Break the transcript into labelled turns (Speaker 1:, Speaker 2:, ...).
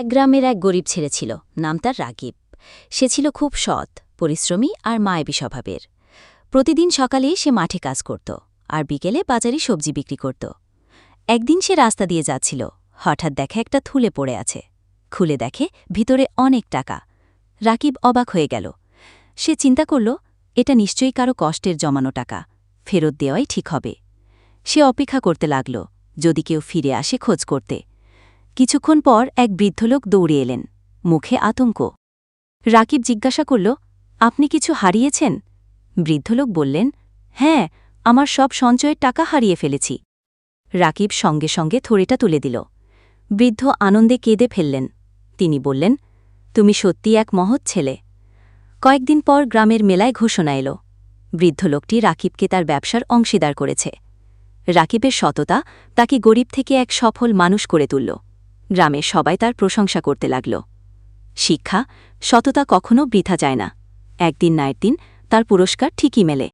Speaker 1: এক গ্রামের এক গরিব ছেলে ছিল, নাম তার রাগিব। সে ছিল খুব সৎ, পরিশ্রমী আর মায়াবী স্বভাবের। প্রতিদিন সকালে সে মাঠে কাজ করত আর বিকেলে বাজারে সবজি বিক্রি করত। একদিন সে রাস্তা দিয়ে যাচ্ছিল, হঠাৎ দেখে একটা থুলে পড়ে আছে। খুলে দেখে ভিতরে অনেক টাকা। রাকিব অবাক হয়ে গেল। সে চিন্তা করল, এটা নিশ্চয়ই কারও কষ্টের জমানো টাকা, ফেরত দেওয়াই ঠিক হবে। সে অপেক্ষা করতে লাগল, যদি কেউ ফিরে আসে খোঁজ করতে। কিছুক্ষণ পর এক বৃদ্ধ লোক দৌড়ে এলেন। মুখে আতঙ্ক। রাকিব জিজ্ঞাসা করল, আপনি কিছু হারিয়েছেন? বৃদ্ধলোক বললেন হ্যাঁ আমার সব সঞ্চয়ের টাকা হারিয়ে ফেলেছি। রাকিব সঙ্গে সঙ্গে থড়িটা তুলে দিল। বৃদ্ধ আনন্দে কেঁদে ফেললেন। তিনি বললেন, তুমি সত্যি এক মহৎ ছেলে। কয়েকদিন পর গ্রামের মেলায় ঘোষণা এলো। বৃদ্ধ লোকটি রাকিবকে তার ব্যবসার অংশীদার করেছে। রাকিবের সততা তাকে গরিব থেকে এক সফল মানুষ করে তুলল। গ্রামের সবাই তার প্রশংসা করতে লাগল। শিক্ষা, সততা কখনও বৃথা যায় না। একদিন না একদিন তার পুরস্কার ঠিকই মেলে।